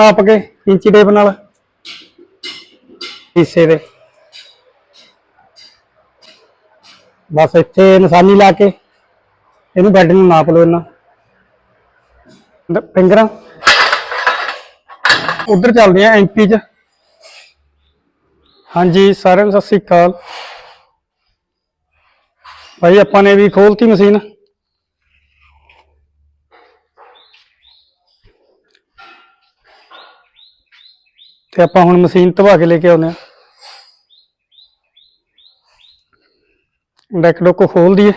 ਨਾਪ ਕੇ ਇੰਚੀ ਟੇਪ ਨਾਲ। ਹਿੱਸੇ ਦੇ। ਬਸ ਇੱਥੇ ਨਿਸ਼ਾਨੀ ਲਾ ਕੇ ਇਹਨੂੰ ਬੈੱਡ ਨੂੰ ਨਾਪ ਲਓ ਇਹਨਾਂ ਫਿੰਗਰਾਂ। ਉਧਰ ਚੱਲਦੇ ਆ ਐਮਪੀ ਚ। ਹਾਂਜੀ, ਸਾਰਿਆਂ ਨੂੰ ਸਤਿ ਸ੍ਰੀ ਅਕਾਲ। ਭਾਈ, ਆਪਾਂ ਨੇ ਵੀ ਖੋਲਤੀ ਮਸ਼ੀਨ। ਤੇ ਆਪਾਂ ਹੁਣ ਮਸ਼ੀਨ ਧਵਾ ਕੇ ਲੈ ਕੇ ਆਉਂਦੇ ਆ ਡੈਕ ਡੋਕੋ ਖੋਲ ਦਈਏ।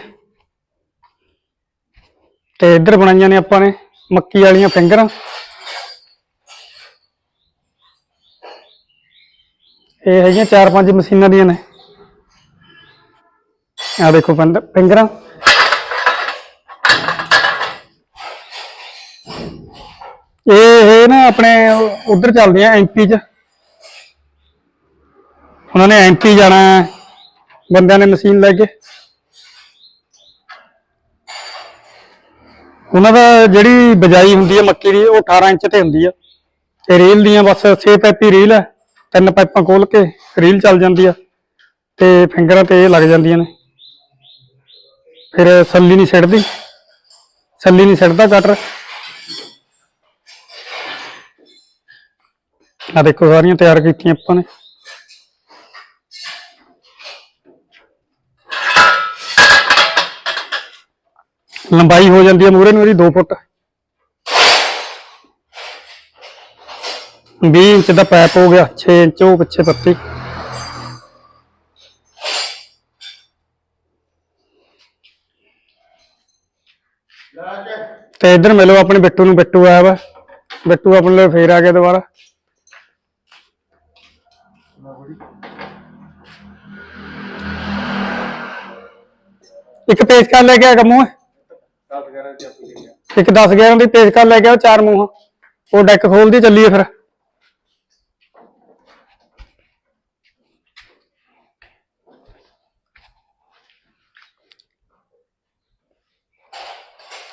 ਤੇ ਇੱਧਰ ਬਣਾਈਆਂ ਨੇ ਆਪਾਂ ਨੇ ਮੱਕੀ ਵਾਲੀਆਂ ਫਿੰਗਰਾਂ। ਇਹ ਹੈਗੀਆਂ ਚਾਰ ਪੰਜ ਮਸ਼ੀਨਾਂ ਦੀਆਂ ਨੇ। ਆ ਦੇਖੋ ਫਿੰਗਰਾਂ। ਇਹ ਇਹ ਨਾ ਆਪਣੇ ਉਧਰ ਚੱਲਦੀਆਂ ਐਮਪੀ ਚ। ਉਹਨਾਂ ਨੇ ਐਮਪੀ ਜਾਣਾ ਹੈ, ਬੰਦਿਆਂ ਨੇ ਮਸ਼ੀਨ ਲੈ ਕੇ। ਉਹਨਾਂ ਦਾ ਜਿਹੜੀ ਬਜਾਈ ਹੁੰਦੀ ਹੈ ਮੱਕੀ ਦੀ ਉਹ 18 ਇੰਚ ਤੇ ਹੁੰਦੀ ਆ। ਤੇ ਰੀਲ ਦੀਆਂ ਬਸ 6 ਪੈਪੀ ਰੀਲ ਹੈ। ਤਿੰਨ ਪਾਈਪਾਂ ਖੋਲ ਕੇ ਰੀਲ ਚੱਲ ਜਾਂਦੀ ਆ ਤੇ ਫਿੰਗਰਾਂ ਤੇ ਇਹ ਲੱਗ ਜਾਂਦੀਆਂ ਨੇ। ਫਿਰ ਸੱਲੀ ਨਹੀਂ ਛੱਡਦੀ ਸੱਲੀ ਨਹੀਂ ਛੱਡਦਾ ਕਟਰ ਆ ਦੇਖੋ ਸਾਰੀਆਂ ਤਿਆਰ ਕੀਤੀਆਂ ਆਪਾਂ ਨੇ। ਲੰਬਾਈ ਹੋ ਜਾਂਦੀ ਹੈ ਮੂਰੇ ਨੂੰ ਇਹਦੀ 2 ਫੁੱਟ। 20 ਇੰਚ ਦਾ ਪੈਪ ਹੋ ਗਿਆ 6 ਇੰਚ, ਉਹ ਪਿੱਛੇ ਪੱਤੀ। ਤੇ ਇੱਧਰ ਮਿਲੋ ਆਪਣੇ ਬਿੱਟੂ ਨੂੰ, ਬਿੱਟੂ ਆਇਆ ਵਾ। ਬਿੱਟੂ ਆਪਣੇ ਲਈ ਫੇਰ ਆ ਗਿਆ ਦੁਬਾਰਾ। ਇੱਕ ਪੇਜ ਕਰ ਲੈ ਕੇ ਆ ਕਮੂ। ਇੱਕ 10 11 ਦੀ ਪੇਜ ਕਰ ਲੈ ਕੇ ਚਾਰ ਮੂੰਹ। ਉਹ ਡੈਕ ਖੋਲਦੀ ਚੱਲੀਏ ਫਿਰ।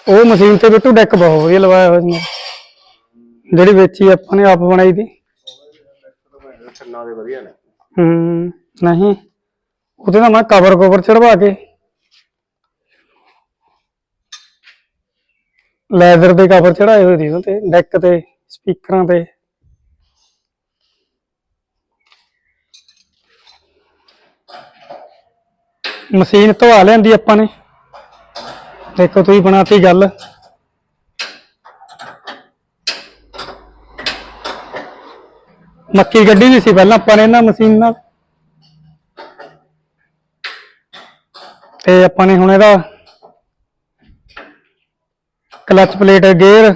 ਉਹ ਮਸ਼ੀਨ ਤੇ ਬਿੱਟੂ ਡੈਕ ਬਹੁਤ ਵਧੀਆ ਲਵਾਇਆ ਹੋਇਆ ਸੀ। ਜਿਹੜੀ ਵੇਚੀ ਆਪਾਂ ਨੇ ਆਪ ਬਣਾਈ ਦੀ। ਛੰਨਾ ਦੇ ਵਧੀਆ ਨੇ। ਹੂੰ ਨਹੀਂ। ਉਹਦੇ ਨਾਲ ਮੈਂ ਕਵਰ ਕਵਰ ਚੜਵਾ ਕੇ ਲੈਦਰ ਦੇ ਕਵਰ ਚੜਾਏ ਹੋਏ ਸੀ ਉਹ ਤੇ ਡੈਕ ਤੇ ਸਪੀਕਰਾਂ ਤੇ। ਮਸ਼ੀਨ ਧਵਾ ਲੈਂਦੀ ਆਪਾਂ ਨੇ। ਦੇਖੋ ਤੁਸੀਂ ਬਣਾਤੀ ਗੱਲ। ਮੱਕੀ ਗੱਡੀ ਵੀ ਸੀ ਪਹਿਲਾਂ ਆਪਾਂ ਨੇ ਇਹਨਾਂ ਮਸ਼ੀਨ ਨਾਲ। ਤੇ ਆਪਾਂ ਨੇ ਹੁਣ ਇਹਦਾ ਕਲਚ ਪਲੇਟ ਗੇਅਰ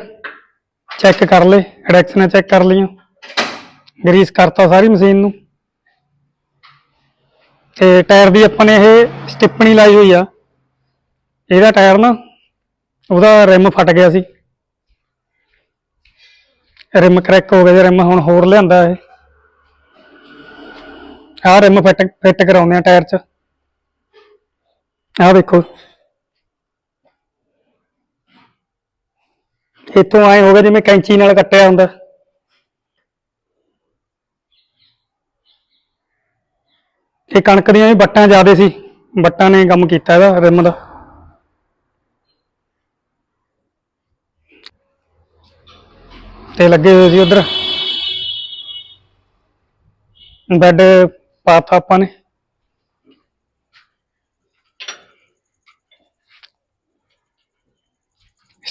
ਚੈੱਕ ਕਰ ਲਏ ਐਡੈਕਸ਼ਨਾਂ ਚੈੱਕ ਕਰ ਲਈਆਂ। ਗਰੀਸ ਕਰਤਾ ਸਾਰੀ ਮਸ਼ੀਨ ਨੂੰ। ਤੇ ਟਾਇਰ ਦੀ ਆਪਾਂ ਨੇ ਇਹ ਸਟਿੱਪਣੀ ਲਾਈ ਹੋਈ ਆ। ਇਹਦਾ ਟਾਇਰ ਨਾ, ਉਹਦਾ ਰਿਮ ਫਟ ਗਿਆ ਸੀ। ਰਿਮ ਕਰੈਕ ਹੋ ਗਿਆ ਜੀ ਰਿਮ ਹੁਣ ਹੋਰ ਲਿਆਂਦਾ ਇਹ। ਆਹ ਰਿਮ ਫਿੱਟ ਫਿੱਟ ਕਰਾਉਂਦੇ ਆ ਟਾਇਰ 'ਚ। ਆਹ ਦੇਖੋ। ਇੱਥੋਂ ਆਏ ਹੋ ਗਿਆ ਜਿਵੇਂ ਕੈਂਚੀ ਨਾਲ ਕੱਟਿਆ ਹੁੰਦਾ। ਇਹ ਕਣਕ ਦੀਆਂ ਵੀ ਬੱਟਾਂ ਜ਼ਿਆਦੇ ਸੀ। ਬੱਟਾਂ ਨੇ ਕੰਮ ਕੀਤਾ ਇਹਦਾ, ਰਿਮ ਦਾ। ਤੇ ਲੱਗੇ ਹੋਏ ਸੀ ਉਧਰ। ਬੈੱਡ ਪਾਤਾ ਆਪਾਂ ਨੇ।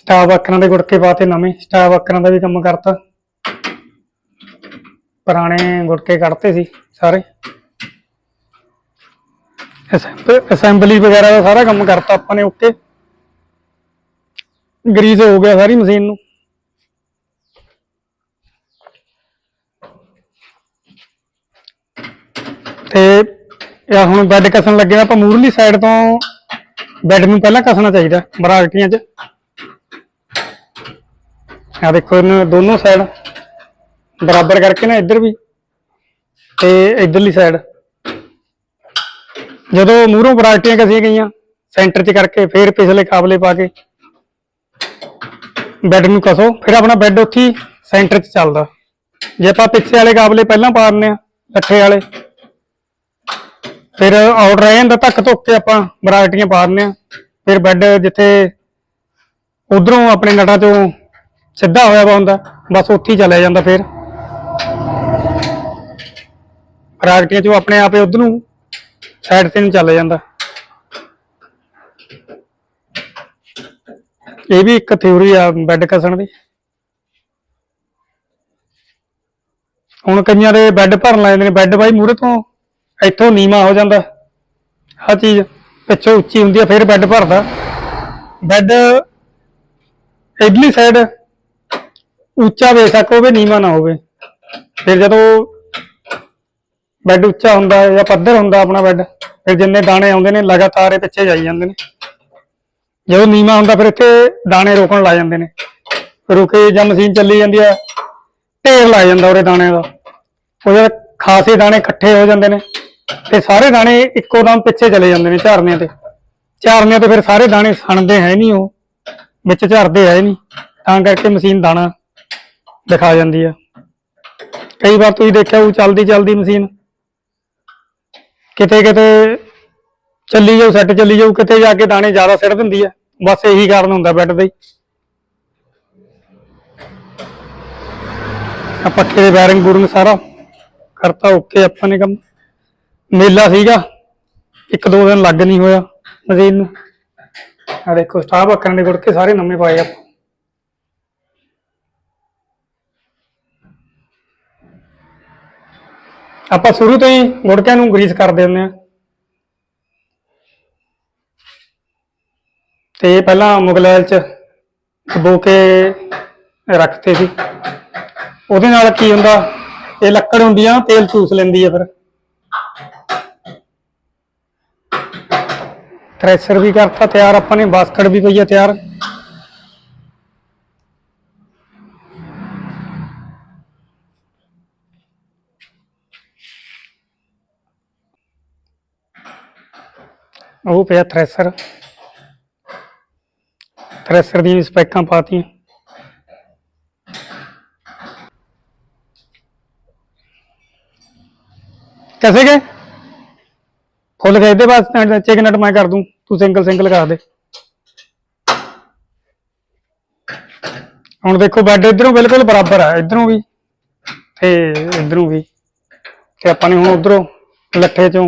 ਸਟਾਫ ਆਕਰਾਂ ਦੇ ਗੁੜਕੇ ਪਾਤੇ ਨਵੇਂ। ਸਟਾਫ ਆਕਰਾਂ ਦਾ ਵੀ ਕੰਮ ਕਰਤਾ। ਪੁਰਾਣੇ ਗੁੜਕੇ ਕੱਢਤੇ ਸੀ ਸਾਰੇ। ਅਸੈਂਬਲੀ ਵਗੈਰਾ ਦਾ ਸਾਰਾ ਕੰਮ ਕਰਤਾ ਆਪਾਂ ਨੇ ਓਕੇ ਗਰੀਸ ਹੋ ਗਿਆ ਸਾਰੀ ਮਸ਼ੀਨ ਨੂੰ। ਤੇ ਇਹ ਹੁਣ ਬੈੱਡ ਕਸਣ ਲੱਗੇ ਆਪਾਂ ਮੂਰਲੀ ਸਾਈਡ ਤੋਂ ਬੈੱਡ ਨੂੰ ਪਹਿਲਾਂ ਕਸਣਾ ਚਾਹੀਦਾ, ਬਰਾਕਟੀਆਂ 'ਚ। ਆ ਦੇਖੋ ਇਹਨਾਂ ਦੋਨੋਂ ਸਾਈਡ ਬਰਾਬਰ ਕਰਕੇ ਨਾ ਇੱਧਰ ਵੀ ਤੇ ਇੱਧਰਲੀ ਸਾਈਡ ਜਦੋਂ ਮੂਹਰੋਂ ਬਰਾਕਟੀਆਂ ਕਸੀਆਂ ਗਈਆਂ ਸੈਂਟਰ 'ਚ ਕਰਕੇ ਫੇਰ ਪਿਛਲੇ ਕਾਬਲੇ ਪਾ ਕੇ ਬੈੱਡ ਨੂੰ ਕਸੋ ਫਿਰ ਆਪਣਾ ਬੈੱਡ ਉੱਥੇ ਸੈਂਟਰ 'ਚ ਚੱਲਦਾ ਜੇ ਆਪਾਂ ਪਿੱਛੇ ਵਾਲੇ ਕਾਬਲੇ ਪਹਿਲਾਂ ਪਾ ਦਿੰਦੇ ਆ ਲੱਠੇ ਵਾਲੇ ਫਿਰ ਆਰਡਰ ਰਹਿ ਜਾਂਦਾ ਧੱਕ ਧੁੱਕ ਕੇ ਆਪਾਂ ਵੈਰਾਈਟੀਆਂ ਪਾ ਦਿੰਦੇ ਆ। ਫਿਰ ਬੈੱਡ ਜਿੱਥੇ ਉਧਰੋਂ ਆਪਣੇ ਨਟਾਂ ਚੋਂ ਸਿੱਧਾ ਹੋਇਆ ਵਾ ਹੁੰਦਾ, ਬਸ ਉੱਥੇ ਹੀ ਚਲਿਆ ਜਾਂਦਾ ਫਿਰ। ਵੈਰਾਈਟੀਆਂ ਚੋਂ ਆਪਣੇ ਆਪੇ ਉਧਰ ਨੂੰ ਸਾਈਡ ਤੇ ਨੂੰ ਚੱਲ ਜਾਂਦਾ। ਇਹ ਵੀ ਇੱਕ ਥਿਉਰੀ ਆ ਬੈੱਡ ਕਸਣ ਦੀ। ਹੁਣ ਕਈਆਂ ਦੇ ਬੈੱਡ ਭਰਨ ਲੱਗ ਜਾਂਦੇ ਨੇ ਬੈੱਡ ਬਾਈ ਮੂਰੇ ਤੋਂ ਇੱਥੋਂ ਨੀਵਾ ਹੋ ਜਾਂਦਾ। ਆ ਚੀਜ਼ ਪਿੱਛੋਂ ਉੱਚੀ ਹੁੰਦੀ ਆ, ਫਿਰ ਬੈੱਡ ਭਰਦਾ। ਬੈੱਡ ਇਡਲੀ ਸਾਈਡ ਉੱਚਾ ਬੇਸ਼ੱਕ ਹੋਵੇ ਨੀਵਾ ਨਾ ਹੋਵੇ। ਫਿਰ ਜਦੋਂ ਬੈੱਡ ਉੱਚਾ ਹੁੰਦਾ ਹੈ ਜਾਂ ਪੱਧਰ ਹੁੰਦਾ ਆਪਣਾ ਬੈੱਡ ਫਿਰ ਜਿੰਨੇ ਦਾਣੇ ਆਉਂਦੇ ਨੇ ਲਗਾਤਾਰ ਇਹ ਪਿੱਛੇ ਜਾਈ ਜਾਂਦੇ ਨੇ। ਜਦੋਂ ਨੀਵਾ ਹੁੰਦਾ ਫਿਰ ਇੱਥੇ ਦਾਣੇ ਰੋਕਣ ਲੱਗ ਜਾਂਦੇ ਨੇ। ਰੁਕੇ ਜਾਂ ਮਸ਼ੀਨ ਚੱਲੀ ਜਾਂਦੀ ਹੈ, ਢੇਰ ਲੱਗ ਜਾਂਦਾ ਉਹਦੇ ਦਾਣਿਆਂ ਦਾ। ਉਹ ਜਦ ਖਾਸੇ ਦਾਣੇ ਇਕੱਠੇ ਹੋ ਜਾਂਦੇ ਨੇ ਤੇ ਸਾਰੇ ਦਾਣੇ ਇੱਕੋ ਦਮ ਪਿੱਛੇ ਚਲੇ ਜਾਂਦੇ ਨੇ ਝਾਰਨਿਆਂ ਤੇ। ਝਾਰਨਿਆਂ ਤੇ ਫਿਰ ਸਾਰੇ ਦਾਣੇ ਸਣਦੇ ਹੈ ਨਹੀਂ ਉਹ, ਵਿੱਚ ਝਾਰਦੇ ਹੈ ਨਹੀਂ। ਤਾਂ ਕਰਕੇ ਮਸ਼ੀਨ ਦਾਣਾ ਦਿਖਾ ਜਾਂਦੀ ਆ। ਕਈ ਵਾਰ ਤੁਸੀਂ ਦੇਖਿਆ ਉਹ ਚੱਲਦੀ ਚੱਲਦੀ ਮਸ਼ੀਨ। ਕਿਤੇ ਕਿਤੇ ਚੱਲੀ ਜਾਊ ਸੈੱਟ ਚੱਲੀ ਜਾਊ, ਕਿਤੇ ਜਾ ਕੇ ਦਾਣੇ ਜ਼ਿਆਦਾ ਸਿੱਟ ਦਿੰਦੀ ਆ। ਬਸ ਇਹੀ ਕਾਰਨ ਹੁੰਦਾ ਬੈੱਡ ਦਾ ਹੀ। ਆ ਪੱਖੇ ਦੇ ਬੈਰਿੰਗ ਬੂਰਿੰਗ ਸਾਰਾ ਕਰਤਾ ਓਕੇ ਆਪਾਂ ਨੇ ਕੰਮ। ਮੇਲਾ ਸੀਗਾ, ਇੱਕ ਦੋ ਦਿਨ ਲੱਗ ਨਹੀਂ ਹੋਇਆ ਮਸ਼ੀਨ ਨੂੰ। ਆ ਦੇਖੋ, ਸਟਾਫ ਅੱਕਣ ਦੇ ਗੁੜਕੇ ਸਾਰੇ ਨਵੇਂ ਪਾਏ ਆਪਾਂ। ਆਪਾਂ ਸ਼ੁਰੂ ਤੋਂ ਹੀ ਗੁੜਕਿਆਂ ਨੂੰ ਗਰੀਸ ਕਰਦੇ ਹੁੰਦੇ ਆ ਤੇ ਪਹਿਲਾਂ ਮੁਗਲੈਲ ਚ ਡਬੋ ਕੇ ਰੱਖਤੇ ਸੀ। ਉਹਦੇ ਨਾਲ ਕੀ ਹੁੰਦਾ, ਇਹ ਲੱਕੜ ਹੁੰਦੀ ਆ, ਤੇਲ ਚੂਸ ਲੈਂਦੀ ਆ ਫਿਰ। ਥ੍ਰੈਸ਼ਰ ਵੀ ਕਰਤਾ, ਤਿਆਰ ਆਪਾਂ ਨੇ, ਬਾਸਕਟ ਵੀ ਪਈ ਆ ਤਿਆਰ। ਉਹ ਪਿਆ ਥ੍ਰੈਸ਼ਰ ਥ੍ਰੈਸ਼ਰ ਦੀਆਂ ਵੀ ਸਪੈਕਾਂ ਪਾਤੀਆਂ कैसे गए फुल गए थे बस चेक नट मैं कर दूं तू सिंगल सिंगल कर दे ਹੁਣ ਦੇਖੋ ਬੈੱਡ ਇਧਰੋਂ ਬਿਲਕੁਲ ਬਰਾਬਰ ਹੈ ਇਧਰੋਂ ਵੀ ਤੇ ਇਧਰੋਂ ਵੀ ਤੇ ਆਪਾਂ ਨੇ ਹੁਣ ਉਧਰੋਂ ਲੱਠੇ ਚੋਂ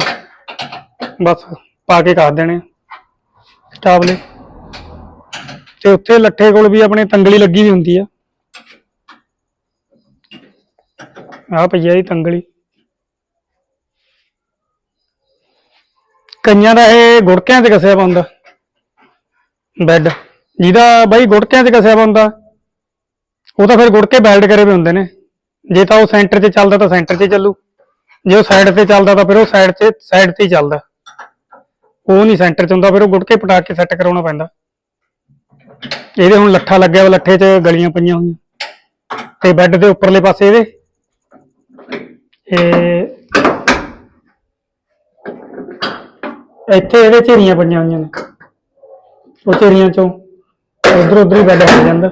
ਬਸ ਪਾ ਕੇ ਕਰ ਦੇਣੇ ਸਟਾਬਲੇ ਤੇ ਉੱਥੇ ਲੱਠੇ ਕੋਲ ਵੀ ਆਪਣੇ ਤੰਗਲੀ ਲੱਗੀ ਵੀ ਹੁੰਦੀ ਆ। ਆ ਪਈ ਆ ਇਹ ਤੰਗਲੀ। ਕਈਆਂ ਦਾ ਇਹ ਗੁੜਕਿਆਂ 'ਚ ਕਸਿਆ ਪਾਉਂਦਾ। ਬੈੱਡ। ਜਿਹਦਾ ਬਾਈ ਗੁੜਕਿਆਂ 'ਚ ਕਸਿਆ ਪਾਉਂਦਾ, ਉਹ ਤਾਂ ਫਿਰ ਗੁੜਕੇ ਬੈਲਡ ਕਰੇ ਵੀ ਹੁੰਦੇ ਨੇ। ਜੇ ਤਾਂ ਉਹ ਸੈਂਟਰ 'ਚ ਚੱਲਦਾ ਤਾਂ ਸੈਂਟਰ 'ਚ ਚੱਲੂ। ਜੇ ਉਹ ਸਾਈਡ ਤੇ ਚੱਲਦਾ ਤਾਂ ਫਿਰ ਉਹ ਸਾਈਡ 'ਚ ਸਾਈਡ ਤੇ ਹੀ ਚੱਲਦਾ। ਉਹ ਨਹੀਂ ਸੈਂਟਰ 'ਚ ਹੁੰਦਾ, ਫਿਰ ਉਹ ਗੁਟਕੇ ਪਟਾ ਕੇ ਸੈੱਟ ਕਰਾਉਣਾ ਪੈਂਦਾ। ਇਹਦੇ ਹੁਣ ਲੱਠਾ ਲੱਗਿਆ ਵਾ, ਲੱਠੇ 'ਚ ਗਲੀਆਂ ਪਈਆਂ ਹੋਈਆਂ। ਤੇ ਬੈੱਡ ਦੇ ਉੱਪਰਲੇ ਪਾਸੇ ਇਹਦੇ। ਇਹ ਇੱਥੇ ਇਹਦੇ ਝੇਰੀਆਂ ਪਈਆਂ ਹੋਈਆਂ ਨੇ। ਉਹ ਝੇਰੀਆਂ ਚੋਂ ਉਧਰ ਉਧਰ ਹੀ ਬੈੱਡ ਹੋ ਜਾਂਦਾ।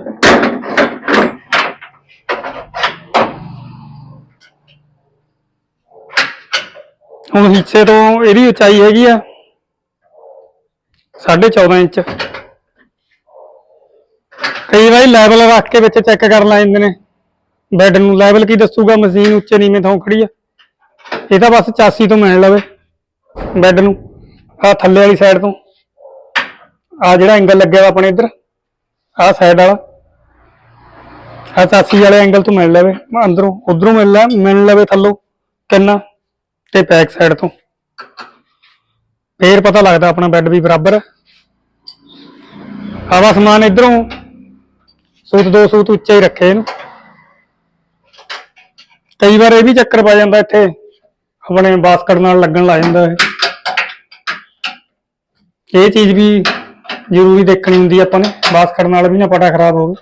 ਹੁਣ ਹਿੱਸੇ ਤੋਂ ਇਹਦੀ ਉਚਾਈ ਹੈਗੀ ਆ। 14.5 ਇੰਚ। ਕਈ ਵਾਰੀ ਲੈਵਲ ਰੱਖ ਕੇ ਵਿੱਚ ਚੈੱਕ ਕਰ ਲੈਂਦੇ ਨੇ। ਬੈੱਡ ਨੂੰ ਲੈਵਲ ਕੀ ਦੱਸੂਗਾ? ਮਸ਼ੀਨ ਉੱਚੇ ਨੀਵੇਂ ਥਾਂ ਖੜੀ ਆ। ਇਹ ਤਾਂ ਬਸ 84 ਤੋਂ ਮਿਲ ਲਵੇ। ਬੈੱਡ ਨੂੰ ਆ ਥੱਲੇ ਵਾਲੀ ਸਾਈਡ ਤੋਂ। ਆ ਜਿਹੜਾ ਐਂਗਲ ਲੱਗਿਆ ਵਾ ਆਪਣੇ ਇੱਧਰ ਆ ਸਾਈਡ ਵਾਲਾ। ਆ 84 ਵਾਲੇ ਐਂਗਲ ਤੋਂ ਮਿਲ ਲਵੇ। ਅੰਦਰੋਂ, ਉਧਰੋਂ ਮਿਲ ਲੈ, ਮਿਲ ਲਵੇ ਥੱਲੋਂ, ਕਿੰਨਾ? ਤੇ ਬੈਕ ਸਾਈਡ ਤੋਂ। ਫੇਰ ਪਤਾ ਲੱਗਦਾ ਆਪਣਾ ਬੈੱਡ ਵੀ ਬਰਾਬਰ ਹੈ। ਸਮਾਨ ਇਧਰੋਂ ਸੂਤ ਦੋ ਸੂਤ ਉੱਚੇ ਹੀ ਰੱਖੇ ਇਹਨੂੰ। ਕਈ ਵਾਰ ਇਹ ਵੀ ਚੱਕਰ ਪਾ ਜਾਂਦਾ ਇੱਥੇ, ਆਪਣੇ ਬਾਸਕਟ ਨਾਲ ਲੱਗਣ ਲੱਗ ਜਾਂਦਾ ਇਹ। ਇਹ ਚੀਜ਼ ਵੀ ਜ਼ਰੂਰੀ ਦੇਖਣੀ ਹੁੰਦੀ ਆ ਆਪਾਂ ਨੇ, ਬਾਸਕਟ ਨਾਲ ਵੀ ਨਾ ਪਟਾ ਖਰਾਬ ਹੋਵੇ।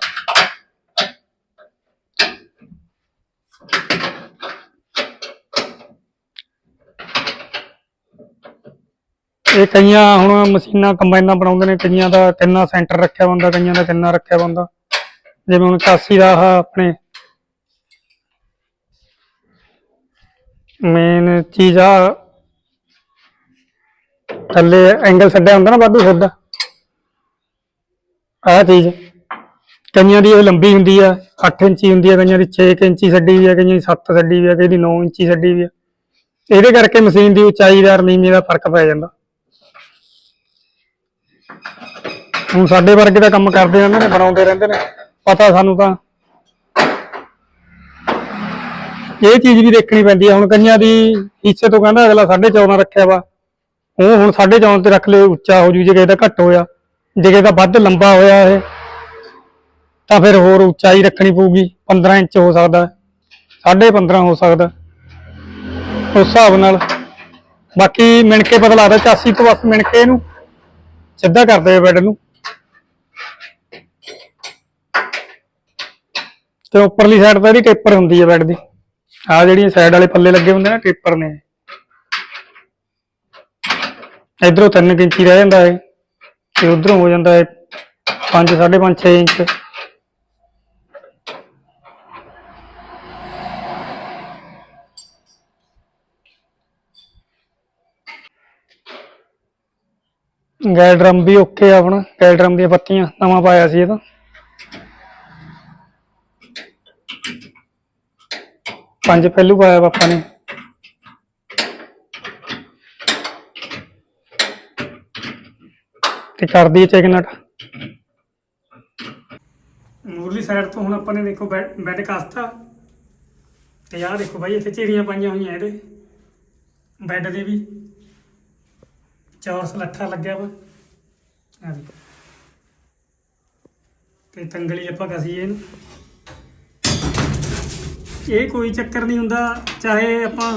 ਇਹ ਕਈਆਂ ਹੁਣ ਮਸ਼ੀਨਾਂ ਕੰਬਾਈਨਾਂ ਬਣਾਉਂਦੇ ਨੇ, ਕਈਆਂ ਦਾ ਕਿੰਨਾ ਸੈਂਟਰ ਰੱਖਿਆ ਹੁੰਦਾ, ਕਈਆਂ ਦਾ ਕਿੰਨਾ ਰੱਖਿਆ ਹੁੰਦਾ। ਜਿਵੇਂ ਹੁਣ 81 ਦਾ ਆਹ ਆਪਣੇ ਮੇਨ ਚੀਜ਼ ਆ, ਥੱਲੇ ਐਂਗਲ ਛੱਡਿਆ ਹੁੰਦਾ ਨਾ ਵਾਧੂ ਸਿੱਧਾ। ਆਹ ਚੀਜ਼, ਕਈਆਂ ਦੀ ਇਹ ਲੰਬੀ ਹੁੰਦੀ ਆ 8 ਇੰਚੀ ਹੁੰਦੀ ਆ, ਕਈਆਂ ਦੀ 6 ਇੰਚੀ ਛੱਡੀ ਵੀ ਆ, ਕਈਆਂ ਦੀ 7 ਛੱਡੀ ਵੀ ਆ, ਕਈਆਂ ਦੀ 9 ਇੰਚੀ ਛੱਡੀ ਵੀ ਆ। ਇਹਦੇ ਕਰਕੇ ਮਸ਼ੀਨ ਦੀ ਉਚਾਈ ਦਾ ਨੀਵੇਂ ਦਾ ਫ਼ਰਕ ਪੈ ਜਾਂਦਾ। ਹੁਣ ਸਾਡੇ ਵਰਗੇ ਦਾ ਕੰਮ ਕਰਦੇ ਰਹਿੰਦੇ ਨੇ ਬਣਾਉਂਦੇ ਰਹਿੰਦੇ ਨੇ। ਪਤਾ ਸਾਨੂੰ ਤਾਂ। ਇਹ ਚੀਜ਼ ਵੀ ਦੇਖਣੀ ਪੈਂਦੀ ਹੈ ਹੁਣ ਕਈਆਂ ਦੀ ਹਿੱਸੇ ਤੋਂ ਕਹਿੰਦਾ ਅਗਲਾ 14.5 ਰੱਖਿਆ ਵਾ। ਉਹ ਹੁਣ 14.5 ਤੇ ਰੱਖ ਲਿਓ ਉੱਚਾ ਹੋ ਜੂ ਜੇ ਕਿਸੇ ਦਾ ਘੱਟ ਹੋਇਆ। ਜੇ ਕਿਸੇ ਦਾ ਵੱਧ ਲੰਬਾ ਹੋਇਆ ਇਹ। ਤਾਂ ਫਿਰ ਹੋਰ ਉਚਾਈ ਰੱਖਣੀ ਪਊਗੀ। 15 ਇੰਚ ਹੋ ਸਕਦਾ। 15.5 ਹੋ ਸਕਦਾ। ਉਸ ਹਿਸਾਬ ਨਾਲ। ਬਾਕੀ ਮਿਣਕੇ ਪਤਾ ਲੱਗਦਾ 84 ਤੋਂ ਬਸ ਮਿਣਕੇ ਇਹਨੂੰ ਸਿੱਧਾ ਕਰਦੇ ਬੈਡ ਨੂੰ। ਤੇ ਉੱਪਰਲੀ ਸਾਈਡ ਤੇ ਇਹਦੀ ਟੇਪਰ ਹੁੰਦੀ ਹੈ ਬੈਡ ਦੀ। ਆ ਜਿਹੜੀਆਂ ਸਾਈਡ ਵਾਲੇ ਪੱਲੇ ਲੱਗੇ ਹੁੰਦੇ ਨਾ ਟੇਪਰ ਨੇ। ਇਧਰੋਂ 3 ਇੰਚੀ ਰਹਿ ਜਾਂਦਾ ਹੈ ਤੇ ਉਧਰੋਂ ਹੋ ਜਾਂਦਾ ਹੈ 5 5.5 6 ਇੰਚ। ਗੈਲ ਡਰਮ ਵੀ ਓਕੇ ਆ ਆਪਣਾ, ਗੈਲ ਡਰਮ ਦੀਆਂ ਪੱਤੀਆਂ, ਨਵਾਂ ਪਾਇਆ ਸੀ ਇਹ ਤਾਂ। ਪੰਜ ਪਹਿਲੂ ਪਾਇਆ ਪਾਪਾ ਨੇ। ਤੇ ਕਰਦੀ ਚੈੱਕ ਨਟ। ਮੂਰਲੀ ਸਾਈਡ ਤੋਂ ਹੁਣ ਆਪਾਂ ਨੇ ਦੇਖੋ ਬੈੱਡ ਕਾਸਤਾ। ਤੇ ਆਹ ਦੇਖੋ ਬਾਈ, ਇੱਥੇ ਚਿੜੀਆਂ ਪਾਈਆਂ ਹੋਈਆਂ ਇਹਦੇ। ਬੈੱਡ ਦੇ ਵੀ। ਚਾਰ ਸਲੱਠਾ ਲੱਗਿਆ ਵਾ। ਆਹ ਦੇਖੋ। ਤੇ ਤੰਗਲੀ ਆਪਾਂ ਕਸੀਏ ਇਹਨੂੰ। ਇਹ ਕੋਈ ਚੱਕਰ ਨਹੀਂ ਹੁੰਦਾ, ਚਾਹੇ ਆਪਾਂ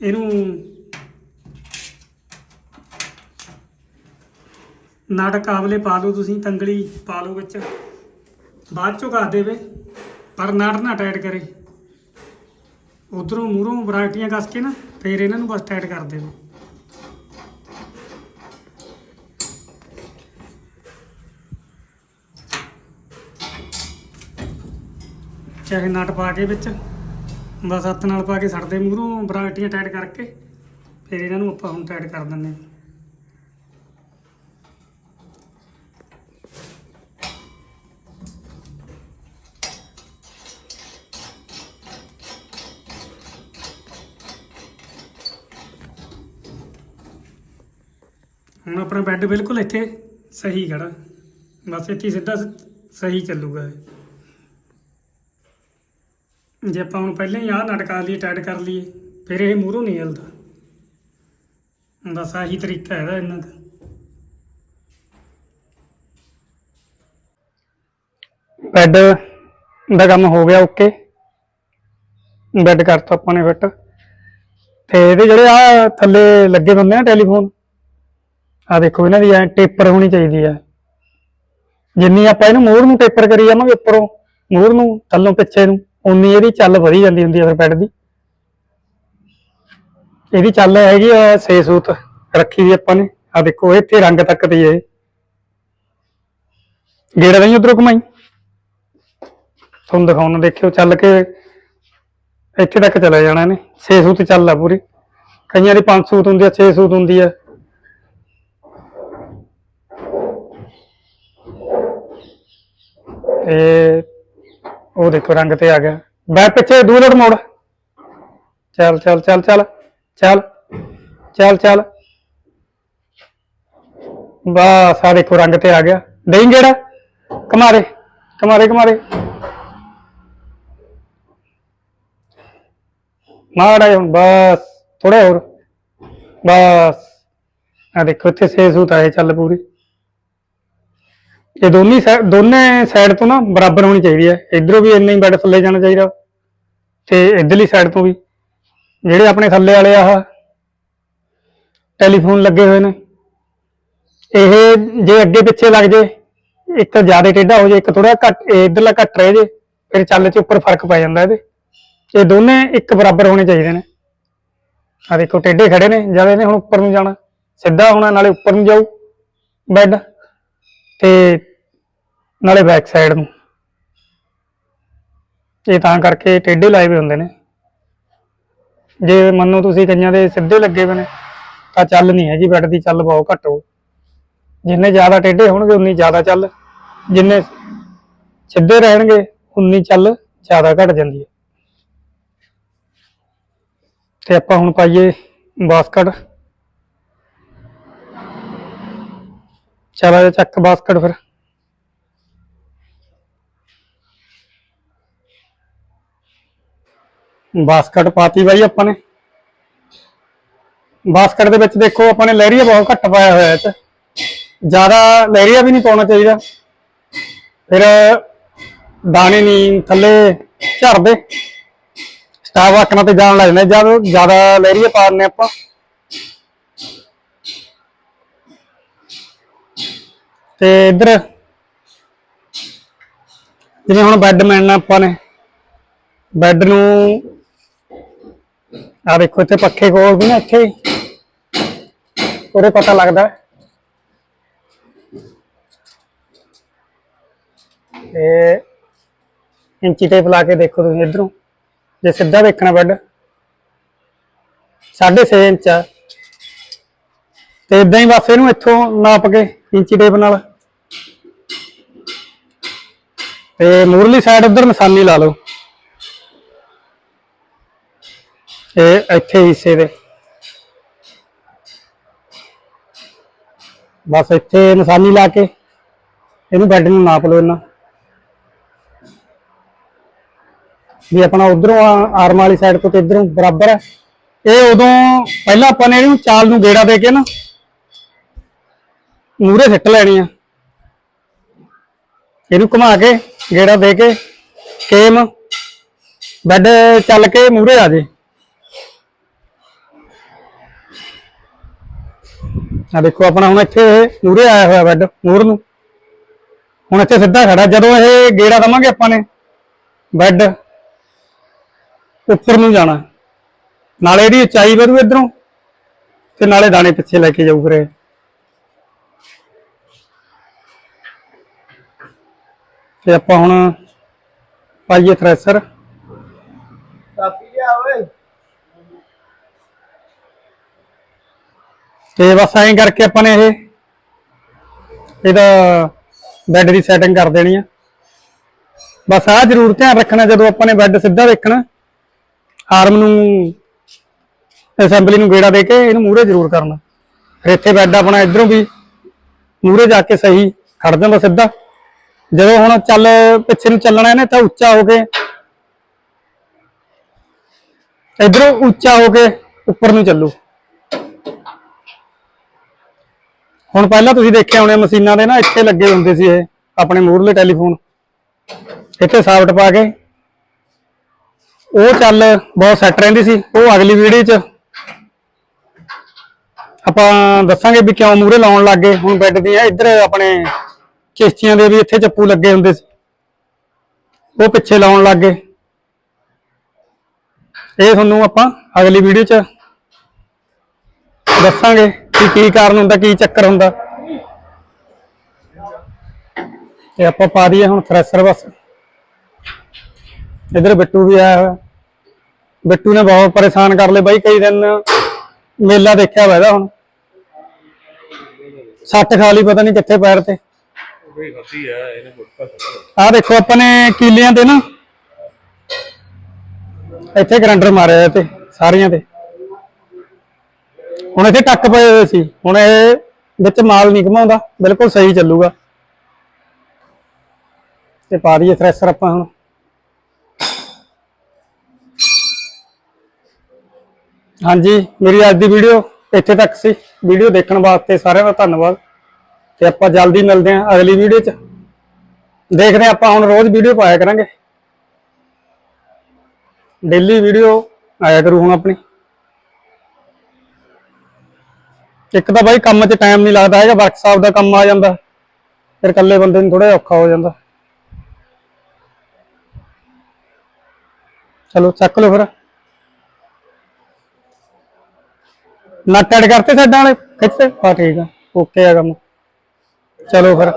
ਇਹਨੂੰ ਨਾਟਕ ਕਾਬਲੇ ਪਾ ਲਓ ਤੁਸੀਂ, ਤੰਗਲੀ ਪਾ ਲਓ ਵਿੱਚ। ਬਾਅਦ ਚੋਂ ਕਰ ਦੇਵੇ, ਪਰ ਨਾਟ ਨਾ ਟਾਈਟ ਕਰੇ। ਉਧਰੋਂ ਮੂਹਰੋਂ ਵਰਾਇਟੀਆਂ ਕੱਸ ਕੇ ਨਾ, ਫੇਰ ਇਹਨਾਂ ਨੂੰ ਬਸ ਟਾਈਟ ਕਰ ਦੇਵੇ। ਚਾਹੇ ਨਟ ਪਾ ਕੇ ਵਿੱਚ, ਬਸ ਹੱਥ ਨਾਲ ਪਾ ਕੇ ਸੜਦੇ ਮੂਹਰੋਂ ਵਰਾਇਟੀਆਂ ਟਾਈਟ ਕਰਕੇ, ਫਿਰ ਇਹਨਾਂ ਨੂੰ ਆਪਾਂ ਹੁਣ ਟਾਈਟ ਕਰ ਦਿੰਦੇ ਹਾਂ। ਹੁਣ ਆਪਣਾ ਬੈੱਡ ਬਿਲਕੁਲ ਇੱਥੇ ਸਹੀ ਖੜਾ। ਬਸ ਇੱਥੇ ਸਿੱਧਾ ਸਹੀ ਚੱਲੂਗਾ ਇਹ। ਜੇ ਆਪਾਂ ਹੁਣ ਪਹਿਲਾਂ ਹੀ ਆਹ ਨਟਕਾ ਲਈਏ ਟਾਈਟ ਕਰ ਲਈਏ, ਫਿਰ ਇਹ ਮੂਹਰੋਂ ਨਹੀਂ ਹਿਲਦਾ। ਬਸ ਆਹੀ ਤਰੀਕਾ ਇਹਦਾ ਇਹਨਾਂ ਦਾ। ਬੈੱਡ ਦਾ ਕੰਮ ਹੋ ਗਿਆ ਓਕੇ ਬੈੱਡ ਕਰਤਾ ਆਪਾਂ ਨੇ ਫਿੱਟ ਤੇ ਇਹਦੇ ਜਿਹੜੇ ਆ ਥੱਲੇ ਲੱਗੇ ਹੁੰਦੇ ਆ ਟੈਲੀਫੋਨ ਆ ਦੇਖੋ ਇਹਨਾਂ ਦੀ ਐ ਟੇਪਰ ਹੋਣੀ ਚਾਹੀਦੀ ਆ। ਜਿੰਨੀ ਆਪਾਂ ਇਹਨੂੰ ਮੋਹਰ ਨੂੰ ਟੇਪਰ ਕਰੀ ਜਾਵਾਂਗੇ ਉੱਪਰੋਂ, ਮੋਹਰ ਨੂੰ, ਥੱਲੋਂ ਪਿੱਛੇ ਨੂੰ। ਉਨੀ ਇਹਦੀ ਚੱਲ ਵਧੀ ਜਾਂਦੀ ਹੁੰਦੀ ਆ ਫਿਰ ਬੈੱਡ ਦੀ। ਇਹਦੀ ਚੱਲ ਹੈਗੀ ਆ 6 ਸੂਤ ਰੱਖੀ ਦੀ ਆਪਾਂ ਨੇ। ਆ ਦੇਖੋ, ਇੱਥੇ ਰੰਗ ਤੱਕ ਦੀ ਇਹ। ਗੇੜਾ ਨਹੀਂ ਉਧਰੋਂ ਘੁਮਾਈ? ਤੁਹਾਨੂੰ ਦਿਖਾਉਣਾ ਦੇਖਿਓ, ਚੱਲ ਕੇ ਇੱਥੇ ਤੱਕ ਚਲਾ ਜਾਣਾ ਇਹਨੇ। 6 ਸੂਤ ਚੱਲ ਆ ਪੂਰੀ। ਕਈਆਂ ਦੀ 5 ਸੂਤ ਹੁੰਦੀ ਆ 6 ਸੂਤ ਹੁੰਦੀ ਆ। ਤੇ ਉਹ ਦੇਖੋ ਰੰਗ ਤੇ ਆ ਗਿਆ। ਬੈ ਪਿੱਛੇ ਦੂਲੜ ਮੋੜ। ਚੱਲ ਚੱਲ ਚੱਲ ਚੱਲ ਚੱਲ ਚੱਲ ਚੱਲ। ਬਸ ਆ ਦੇਖੋ ਰੰਗ ਤੇ ਆ ਗਿਆ। ਦੇਈਂ ਜਿਹੜਾ ਕਮਾਰੇ ਕਮਾਰੇ ਕਮਾਰੇ ਮਾੜਾ ਜਿਹਾ ਹੁਣ ਬਸ ਥੋੜਾ ਹੋਰ। ਬਸ। ਆ ਦੇਖੋ, ਇੱਥੇ ਛੇ ਸੂਤ ਆਏ ਚੱਲ ਪੂਰੀ। ਇਹ ਦੋਨੀ ਸਾਈਡ ਦੋਨੇ ਸਾਈਡ ਤੋਂ ਨਾ ਬਰਾਬਰ ਹੋਣੀ ਚਾਹੀਦੀ ਹੈ। ਇਧਰੋਂ ਵੀ ਇੰਨਾ ਹੀ ਬੈੱਡ ਥੱਲੇ ਜਾਣਾ ਚਾਹੀਦਾ ਤੇ ਇਧਰਲੀ ਸਾਈਡ ਤੋਂ ਵੀ। ਜਿਹੜੇ ਆਪਣੇ ਥੱਲੇ ਵਾਲੇ ਆਹ ਟੈਲੀਫੋਨ ਲੱਗੇ ਹੋਏ ਨੇ। ਇਹ ਜੇ ਅੱਗੇ ਪਿੱਛੇ ਲੱਗ ਜੇ, ਇੱਕ ਜ਼ਿਆਦਾ ਟੇਢਾ ਹੋ ਜੇ, ਇੱਕ ਥੋੜਾ ਘੱਟ, ਇਹ ਇਧਰਲਾ ਘੱਟ ਰਹਿ ਜੇ, ਫਿਰ ਚੱਲ ਚ ਉੱਪਰ ਫ਼ਰਕ ਪੈ ਜਾਂਦਾ ਇਹਦੇ। ਇਹ ਦੋਨੇ ਇੱਕ ਬਰਾਬਰ ਹੋਣੇ ਚਾਹੀਦੇ ਨੇ। ਆ ਦੇਖੋ, ਟੇਢੇ ਖੜੇ ਨੇ, ਜਦ ਇਹਨੇ ਹੁਣ ਉੱਪਰ ਨੂੰ ਜਾਣਾ, ਸਿੱਧਾ ਹੋਣਾ, ਨਾਲੇ ਉੱਪਰ ਨੂੰ ਜਾਊ ਬੈੱਡ ਤੇ ਨਾਲੇ ਬੈਕ ਸਾਈਡ ਨੂੰ। ਇਹ ਤਾਂ ਕਰਕੇ ਟੇਢੇ ਲਾਏ ਹੋਏ ਹੁੰਦੇ ਨੇ। ਜੇ ਮੰਨੋ ਤੁਸੀਂ ਕਈਆਂ ਦੇ ਸਿੱਧੇ ਲੱਗੇ ਹੋਏ ਨੇ, ਤਾਂ ਚੱਲ ਨਹੀਂ ਹੈਗੀ ਜੀ ਬੈੱਡ ਦੀ ਚੱਲ ਬਹੁਤ ਘੱਟ ਹੋ ਜਿੰਨੇ ਜ਼ਿਆਦਾ ਟੇਢੇ ਹੋਣਗੇ, ਉਨੀ ਜ਼ਿਆਦਾ ਚੱਲ। ਜਿੰਨੇ ਸਿੱਧੇ ਰਹਿਣਗੇ, ਉਨੀ ਚੱਲ ਜ਼ਿਆਦਾ ਘਟ ਜਾਂਦੀ ਹੈ। ਤੇ ਆਪਾਂ ਹੁਣ ਪਾਈਏ ਬਾਸਕਟ। ਚਲਾ ਜਾ, ਚੱਕ ਬਾਸਕਟ ਫਿਰ। ਬਾਸਕਟ ਪਾਤੀ ਬਾਈ ਆਪਾਂ ਨੇ। ਬਾਸਕਟ ਦੇ ਵਿੱਚ ਦੇਖੋ ਆਪਾਂ ਨੇ ਲਹਿਰੀਆ ਬਹੁਤ ਘੱਟ ਪਾਇਆ ਹੋਇਆ ਇਹ ਚ। ਜ਼ਿਆਦਾ ਲਹਿਰੀਆ ਵੀ ਨਹੀਂ ਪਾਉਣਾ ਚਾਹੀਦਾ। ਫਿਰ ਦਾਣੇ ਨਹੀਂ, ਥੱਲੇ ਝੜਦੇ ਸਟਾਫ ਆਕਣਾ ਤੇ ਜਾਣ ਲੱਗ ਜਾਂਦਾ ਜਦ ਜ਼ਿਆਦਾ ਲਹਿਰੀਆ ਪਾ ਦਿੰਦੇ ਆਪਾਂ। ਤੇ ਇਧਰ ਜਿਵੇਂ ਹੁਣ ਬੈੱਡ ਮਿਲਣਾ ਆਪਾਂ ਨੇ। ਬੈੱਡ ਨੂੰ ਆ ਦੇਖੋ ਇੱਥੇ ਪੱਖੇ ਕੋਲ ਵੀ ਨਾ ਇੱਥੇ ਉਹਦੇ ਪਤਾ ਲੱਗਦਾ। ਤੇ ਇੰਚੀ ਟੇਪ ਲਾ ਕੇ ਦੇਖੋ ਤੁਸੀਂ ਇਧਰੋਂ। ਜੇ ਸਿੱਧਾ ਦੇਖਣਾ ਬੈੱਡ 6.5 ਇੰਚ ਆ। ਤੇ ਇਦਾਂ ਹੀ ਬਸ ਇਹਨੂੰ ਇੱਥੋਂ ਨਾਪ ਕੇ ਇੰਚੀ ਟੇਪ ਨਾਲ। ਤੇ ਮੂਰਲੀ ਸਾਈਡ ਉਧਰ ਨਿਸ਼ਾਨੀ ਲਾ ਲਓ। ਇਹ ਇੱਥੇ ਹਿੱਸੇ ਦੇ। ਬਸ ਇੱਥੇ ਨਿਸ਼ਾਨੀ ਲਾ ਕੇ ਇਹਨੂੰ ਬੈੱਡ ਨੂੰ ਨਾਪ ਲਓ ਇਹਨਾਂ ਵੀ ਆਪਣਾ ਉਧਰੋਂ ਆਰਮ ਵਾਲੀ ਸਾਈਡ ਤੋਂ ਤੇ ਇਧਰੋਂ ਬਰਾਬਰ ਹੈ। ਇਹ ਉਦੋਂ ਪਹਿਲਾਂ ਆਪਾਂ ਨੇ ਇਹਨੂੰ ਚਾਲ ਨੂੰ ਗੇੜਾ ਦੇ ਕੇ ਨਾ ਮੂਰੇ ਸਿੱਟ ਲੈਣੀ ਆ। ਇਹਨੂੰ ਘੁਮਾ ਕੇ, ਗੇੜਾ ਦੇ ਕੇ, ਕੇਮ ਬੈੱਡ ਚੱਲ ਕੇ ਮੂਰੇ ਆ ਜੇ। ਆ ਦੇਖੋ ਆਪਣਾ ਹੁਣ ਇੱਥੇ ਮੂਰੇ ਆਇਆ ਹੋਇਆ ਬੈੱਡ ਮੂਰ ਨੂੰ। ਹੁਣ ਇੱਥੇ ਸਿੱਧਾ ਖੜਾ, ਜਦੋਂ ਇਹ ਗੇੜਾ ਦਵਾਂਗੇ ਆਪਾਂ ਨੇ, ਬੈੱਡ, ਉੱਪਰ ਨੂੰ ਜਾਣਾ। ਨਾਲੇ ਇਹਦੀ ਉਚਾਈ ਵਧੂ ਇਧਰੋਂ, ਤੇ ਨਾਲੇ ਦਾਣੇ ਪਿੱਛੇ ਲੈ ਕੇ ਜਾਊ ਫਿਰ ਇਹ। ਤੇ ਆਪਾਂ ਹੁਣ ਪਾਈਏ ਥ੍ਰੈਸ਼ਰ। ਕਾਪੀ ਲਿਆ ਓਏ। ਤੇ ਬਸ ਐਂ ਕਰਕੇ ਆਪਾਂ ਨੇ ਇਹ ਇਹਦਾ ਬੈੱਡ ਦੀ ਸੈਟਿੰਗ ਕਰ ਦੇਣੀ ਆ। ਬਸ ਆਹ ਜ਼ਰੂਰ ਧਿਆਨ ਰੱਖਣਾ ਜਦੋਂ ਆਪਾਂ ਨੇ ਬੈੱਡ ਸਿੱਧਾ ਦੇਖਣਾ ਆਰਮ ਨੂੰ ਅਸੈਂਬਲੀ ਨੂੰ ਗੇੜਾ ਦੇ ਕੇ ਇਹਨੂੰ ਮੂਹਰੇ ਜ਼ਰੂਰ ਕਰਨਾ। ਫਿਰ ਇੱਥੇ ਬੈੱਡ ਆਪਣਾ ਇਧਰੋਂ ਵੀ ਮੂਹਰੇ ਜਾ ਕੇ ਸਹੀ ਖੜ ਜਾਂਦਾ ਸਿੱਧਾ। ਜਦੋਂ ਹੁਣ ਚੱਲ ਪਿੱਛੇ ਨੂੰ ਚੱਲਣਾ ਇਹਨੇ ਤਾਂ ਉੱਚਾ ਹੋ ਕੇ, ਇਧਰੋਂ ਉੱਚਾ ਹੋ ਕੇ ਉੱਪਰ ਨੂੰ ਚੱਲੂ। ਹੁਣ ਪਹਿਲਾਂ ਤੁਸੀਂ ਦੇਖਿਆ ਹੋਣੇ ਮਸ਼ੀਨਾਂ ਦੇ ਨਾ ਇੱਥੇ ਲੱਗੇ ਹੁੰਦੇ ਸੀ ਇਹ, ਆਪਣੇ ਮੂਹਰਲੇ ਟੈਲੀਫੋਨ। ਇੱਥੇ ਸਾਫਟ ਪਾ ਕੇ। ਉਹ ਚੱਲ ਬਹੁਤ ਸੈੱਟ ਰਹਿੰਦੀ ਸੀ, ਉਹ ਅਗਲੀ ਵੀਡੀਓ 'ਚ। ਆਪਾਂ ਦੱਸਾਂਗੇ ਵੀ ਕਿਉਂ ਮੂਹਰੇ ਲਾਉਣ ਲੱਗ ਗਏ, ਹੁਣ ਬੈੱਡ ਦੀਆਂ ਇੱਧਰ ਆਪਣੇ ਕਿਸ਼ਤੀਆਂ ਦੇ ਵੀ ਇੱਥੇ ਚੱਪੂ ਲੱਗੇ ਹੁੰਦੇ ਸੀ। ਉਹ ਪਿੱਛੇ ਲਾਉਣ ਲੱਗ ਗਏ। ਇਹ ਤੁਹਾਨੂੰ ਆਪਾਂ ਅਗਲੀ ਵੀਡੀਓ 'ਚ ਦੱਸਾਂਗੇ। ਕਿ ਕੀ ਕਾਰਨ ਹੁੰਦਾ, ਕੀ ਚੱਕਰ ਹੁੰਦਾ। ਤੇ ਆਪਾਂ ਪਾ ਦਈਏ ਹੁਣ ਥ੍ਰੈਸ਼ਰ ਬਸ। ਇਧਰ ਬਿੱਟੂ ਵੀ ਆਇਆ ਹੋਇਆ। ਬਿੱਟੂ ਨੇ ਬਹੁਤ ਪਰੇਸ਼ਾਨ ਕਰ ਲਏ ਬਾਈ, ਕਈ ਦਿਨ ਮੇਲਾ ਦੇਖਿਆ ਹੋਇਆ ਹੁਣ। ਸੱਟ ਖਾ ਲਈ ਪਤਾ ਨਹੀਂ ਕਿੱਥੇ ਪੈਰ ਤੇ। ਆ ਆਹ ਦੇਖੋ ਆਪਾਂ ਨੇ ਕੀਲਿਆਂ ਤੇ ਨਾ, ਇੱਥੇ ਗਰੰਡਰ ਮਾਰਿਆ ਤੇ, ਸਾਰੀਆਂ ਤੇ। ਹੁਣ ਇੱਥੇ ਟੱਕ ਪਏ ਹੋਏ ਸੀ। ਹੁਣ ਇਹ ਵਿੱਚ ਮਾਲ ਨਹੀਂ ਘਮਾਉਂਦਾ। ਬਿਲਕੁਲ ਸਹੀ ਚੱਲੂਗਾ। ਤੇ ਪਾ ਦਈਏ ਥ੍ਰੈਸ਼ਰ ਆਪਾਂ ਹੁਣ। ਹਾਂਜੀ, ਮੇਰੀ ਅੱਜ ਦੀ ਵੀਡੀਓ ਇੱਥੇ ਤੱਕ ਸੀ। ਵੀਡੀਓ ਦੇਖਣ ਵਾਸਤੇ ਸਾਰਿਆਂ ਦਾ ਧੰਨਵਾਦ। ਤੇ ਆਪਾਂ ਜਲਦੀ ਮਿਲਦੇ ਹਾਂ ਅਗਲੀ ਵੀਡੀਓ 'ਚ। ਦੇਖਦੇ ਹਾਂ ਆਪਾਂ ਹੁਣ ਰੋਜ਼ ਵੀਡੀਓ ਪਾਇਆ ਕਰਾਂਗੇ। ਡੇਲੀ ਵੀਡੀਓ ਆਇਆ ਕਰੂ ਹੁਣ ਆਪਣੀ। ਇੱਕ ਤਾਂ ਬਾਈ ਕੰਮ 'ਚ ਟਾਈਮ ਨਹੀਂ ਲੱਗਦਾ ਹੈਗਾ ਵਰਕਸ਼ਾਪ ਦਾ ਕੰਮ ਆ ਜਾਂਦਾ। ਫਿਰ ਇਕੱਲੇ ਬੰਦੇ ਨੂੰ ਥੋੜਾ ਔਖਾ ਹੋ ਜਾਂਦਾ। ਚਲੋ, ਚੱਕ ਲਓ ਫਿਰ। ਨੱਟ ਐਡ ਕਰਤੇ ਸਾਡਾਂ ਵਾਲੇ? ਖਿੱਚਤੇ? ਹਾਂ, ਠੀਕ ਆ। ਓਕੇ ਆ ਕੰਮ। ਚਲੋ ਫਿਰ।